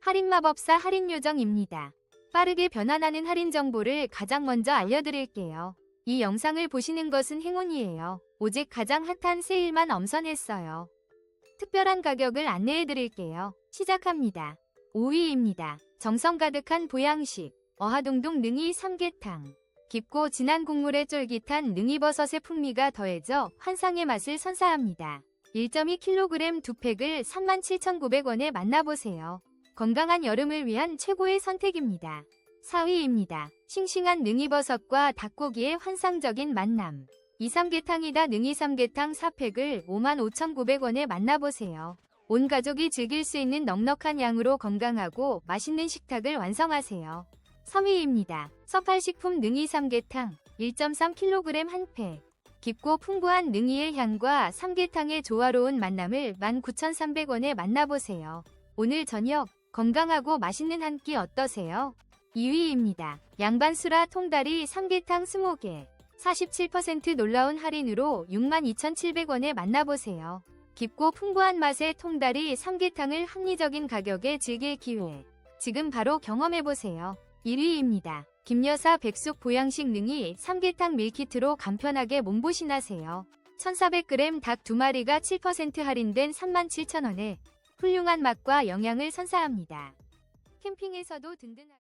할인마법사 할인요정입니다. 빠르게 변환하는 할인 정보를 가장 먼저 알려드릴게요. 이 영상을 보시는 것은 행운이에요. 오직 가장 핫한 세일만 엄선했어요. 특별한 가격을 안내해드릴게요. 시작합니다. 5위입니다. 정성 가득한 보양식, 어하동동 능이 삼계탕. 깊고 진한 국물에 쫄깃한 능이버섯의 풍미가 더해져 환상의 맛을 선사합니다. 1.2kg 두 팩을 37,900원에 만나보세요. 건강한 여름을 위한 최고의 선택입니다. 4위입니다. 싱싱한 능이버섯과 닭고기의 환상적인 만남. 이삼계탕이다 능이삼계탕 4팩을 55,900원에 만나보세요. 온 가족이 즐길 수 있는 넉넉한 양으로 건강하고 맛있는 식탁을 완성하세요. 3위입니다. 서팔식품 능이삼계탕 1.3kg 한 팩. 깊고 풍부한 능이의 향과 삼계탕의 조화로운 만남을 19,300원에 만나보세요. 오늘 저녁 건강하고 맛있는 한 끼 어떠세요? 2위입니다. 양반수라 통다리 삼계탕 20개. 47% 놀라운 할인으로 62,700원에 만나보세요. 깊고 풍부한 맛의 통다리 삼계탕을 합리적인 가격에 즐길 기회. 지금 바로 경험해보세요. 1위입니다. 김여사 백숙 보양식 능이 삼계탕 밀키트로 간편하게 몸보신하세요. 1400g 닭 2마리가 7% 할인된 37,000원에 훌륭한 맛과 영양을 선사합니다. 캠핑에서도 든든하게